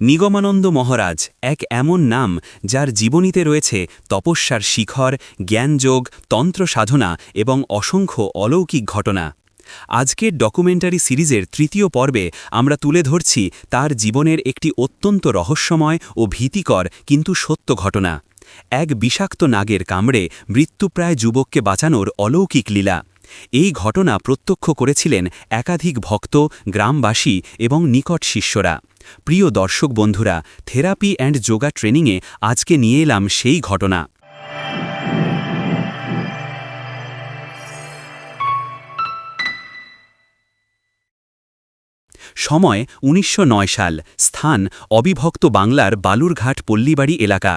নিগমানন্দ মহারাজ এক এমন নাম যার জীবনীতে রয়েছে তপস্যার শিখর, জ্ঞানযোগ তন্ত্র সাধনা এবং অসংখ্য অলৌকিক ঘটনা। আজকের ডকুমেন্টারি সিরিজের তৃতীয় পর্বে আমরা তুলে ধরছি তার জীবনের একটি অত্যন্ত রহস্যময় ও ভীতিকর কিন্তু সত্য ঘটনা। এক বিষাক্ত নাগের কামড়ে মৃত্যুপ্রায় যুবককে বাঁচানোর অলৌকিক লীলা। এই ঘটনা প্রত্যক্ষ করেছিলেন একাধিক ভক্ত, গ্রামবাসী এবং নিকট শিষ্যরা। প্রিয় দর্শক বন্ধুরা থেরাপি অ্যান্ড যোগা ট্রেনিংয়ে আজকে নিয়ে এলাম সেই ঘটনা। সময় উনিশশো নয় সাল, স্থান অবিভক্ত বাংলার বালুরঘাট পল্লীবাড়ি এলাকা।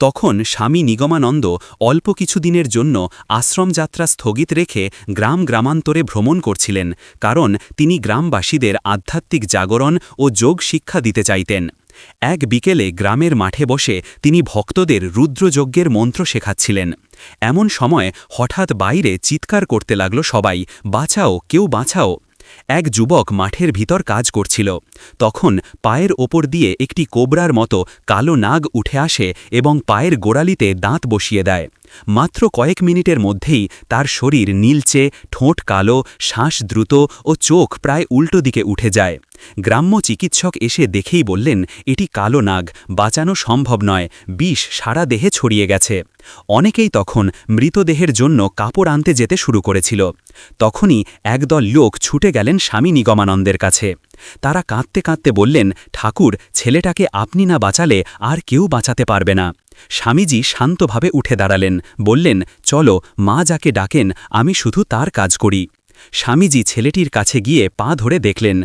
তখন স্বামী নিগমানন্দ অল্প কিছুদিনের জন্য আশ্রমযাত্রা স্থগিত রেখে গ্রাম গ্রামান্তরে ভ্রমণ করছিলেন, কারণ তিনি গ্রামবাসীদের আধ্যাত্মিক জাগরণ ও যোগ শিক্ষা দিতে চাইতেন। এক বিকেলে গ্রামের মাঠে বসে তিনি ভক্তদের রুদ্রযজ্ঞের মন্ত্র শেখাচ্ছিলেন। এমন সময় হঠাৎ বাইরে চিৎকার করতে লাগল সবাই, বাঁচাও, কেউ বাঁচাও। এক যুবক মাঠের ভিতর কাজ করছিল। তখন পায়ের ওপর দিয়ে একটি কোবরার মতো কালো নাগ উঠে আসে এবং পায়ের গোড়ালিতে দাঁত বসিয়ে দেয়। মাত্র কয়েক মিনিটের মধ্যেই তার শরীর নীলচে, ঠোঁট কালো, শ্বাস দ্রুত ও চোখ প্রায় উল্টো দিকে উঠে যায়। গ্রাম্য চিকিৎসক এসে দেখেই বললেন, এটি কালো নাগ, বাঁচানো সম্ভব নয়, বিষ সারা দেহে ছড়িয়ে গেছে। অনেকেই তখন মৃতদেহের জন্য কাপড় আনতে যেতে শুরু করেছিল। তখনই একদল লোক ছুটে গেলেন স্বামী নিগমানন্দের কাছে। তারা কাঁদতে কাঁদতে বললেন, ঠাকুর, ছেলেটাকে আপনি না বাঁচালে আর কেউ বাঁচাতে পারবে না। স্বামীজি শান্তভাবে উঠে দাঁড়ালেন, বললেন, চলো, মা যাকে ডাকেন, আমি শুধু তার কাজ করি। স্বামীজি ছেলেটির কাছে গিয়ে পা ধরে দেখলেন,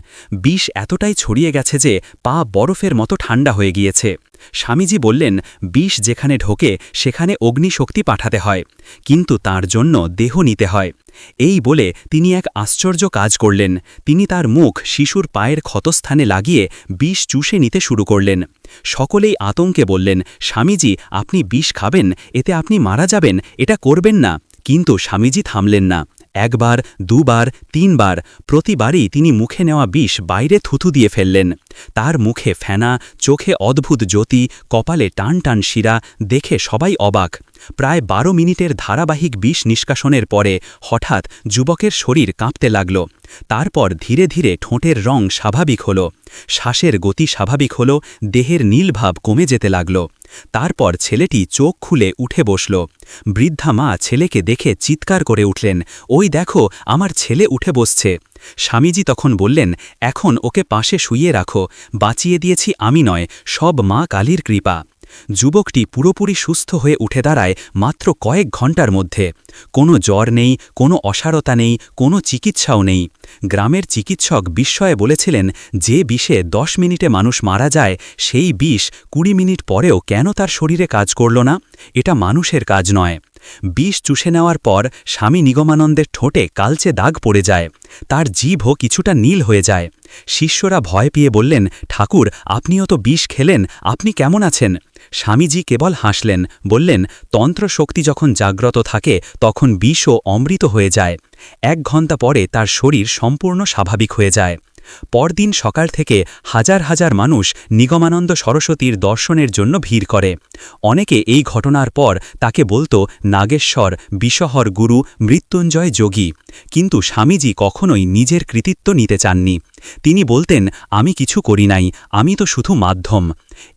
বিষ এতটাই ছড়িয়ে গেছে যে পা বরফের মতো ঠান্ডা হয়ে গিয়েছে। স্বামীজি বললেন, বিষ যেখানে ঢোকে, সেখানে অগ্নিশক্তি পাঠাতে হয়, কিন্তু তার জন্য দেহ নিতে হয়। এই বলে তিনি এক আশ্চর্য কাজ করলেন। তিনি তার মুখ শিশুর পায়ের ক্ষতস্থানে লাগিয়ে বিষ চুষে নিতে শুরু করলেন। সকলেই আতঙ্কে বললেন, স্বামীজি, আপনি বিষ খাবেন, এতে আপনি মারা যাবেন, এটা করবেন না। কিন্তু স্বামীজি থামলেন না। একবার, দুবার, তিনবার, প্রতিবারই তিনি মুখে নেওয়া বিষ বাইরে থুথু দিয়ে ফেললেন। তার মুখে ফেনা, চোখে অদ্ভুত জ্যোতি, কপালে টান টান শিরা, দেখে সবাই অবাক। প্রায় বারো মিনিটের ধারাবাহিক বিষ নিষ্কাশনের পরে হঠাৎ যুবকের শরীর কাঁপতে লাগল। তারপর ধীরে ধীরে ঠোঁটের রং স্বাভাবিক হল। শ্বাসের গতি স্বাভাবিক হল, দেহের নীলভাব কমে যেতে লাগল। তারপর ছেলেটি চোখ খুলে উঠে বসল। বৃদ্ধা মা ছেলেকে দেখে চিৎকার করে উঠলেন, ওই দেখো, আমার ছেলে উঠে বসছে। স্বামীজি তখন বললেন, এখন ওকে পাশে শুইয়ে রাখো, বাঁচিয়ে দিয়েছি আমি নয়, সব মা কালীর কৃপা। যুবকটি পুরোপুরি সুস্থ হয়ে উঠে দাঁড়ায় মাত্র কয়েক ঘণ্টার মধ্যে। কোনো জ্বর নেই, কোনো অসারতা নেই, কোনো চিকিৎসাও নেই। গ্রামের চিকিৎসক বিস্ময়ে বলেছিলেন, যে বিষে দশ মিনিটে মানুষ মারা যায়, সেই বিষ কুড়ি মিনিট পরেও কেন তার শরীরে কাজ করল না? এটা মানুষের কাজ নয়। বিষ চুষে নেওয়ার পর স্বামী নিগমানন্দের ঠোঁটে কালচে দাগ পড়ে যায়। তার জিভও কিছুটা নীল হয়ে যায়। শিষ্যরা ভয় পেয়ে বললেন, ঠাকুর, আপনিও তো বিষ খেলেন, আপনি কেমন আছেন? স্বামীজি কেবল হাসলেন, বললেন তন্ত্র শক্তি যখন জাগ্রত থাকে, তখন বিষও অমৃত হয়ে যায়। এক ঘণ্টা পরে তার শরীর সম্পূর্ণ স্বাভাবিক হয়ে যায়। পরদিন সকাল থেকে হাজার হাজার মানুষ নিগমানন্দ সরস্বতীর দর্শনের জন্য ভিড় করে। অনেকে এই ঘটনার পর তাকে বলতো, নাগেশ্বর বিষহর গুরু, মৃত্যুঞ্জয় যোগী। কিন্তু স্বামীজি কখনোই নিজের কৃতিত্ব নিতে চাননি। তিনি বলতেন, আমি কিছু করি নাই, আমি তো শুধু মাধ্যম।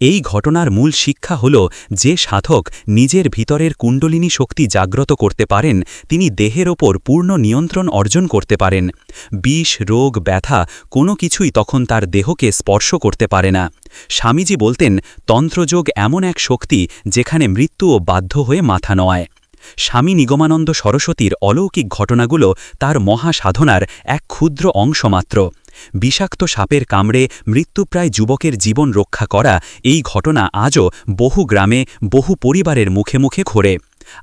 এই ঘটনার মূল শিক্ষা হল, যে সাধক নিজের ভিতরের কুণ্ডলিনী শক্তি জাগ্রত করতে পারেন, তিনি দেহের ওপর পূর্ণ নিয়ন্ত্রণ অর্জন করতে পারেন। বিষ, রোগ, ব্যথা কোনো কিছুই তখন তার দেহকে স্পর্শ করতে পারে না। স্বামীজি বলতেন, তন্ত্রযোগ এমন এক শক্তি যেখানে মৃত্যুও বাধ্য হয়ে মাথা নয়। স্বামী নিগমানন্দ সরস্বতীর অলৌকিক ঘটনাগুলো তার মহাসাধনার এক ক্ষুদ্র অংশ মাত্র। বিষাক্ত সাপের কামড়ে মৃত্যুপ্রায় যুবকের জীবন রক্ষা করা এই ঘটনা আজও বহু গ্রামে, বহু পরিবারের মুখে মুখে ঘোরে।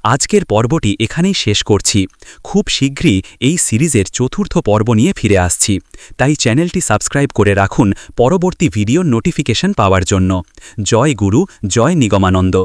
আজকের পর্বটি এখানেই শেষ করছি। খুব শীঘ্রই এই সিরিজের চতুর্থ পর্ব নিয়ে ফিরে আসছি। তাই চ্যানেলটি সাবস্ক্রাইব করে রাখুন পরবর্তী ভিডিওর নোটিফিকেশন পাওয়ার জন্য। জয় গুরু, জয় নিগমানন্দ।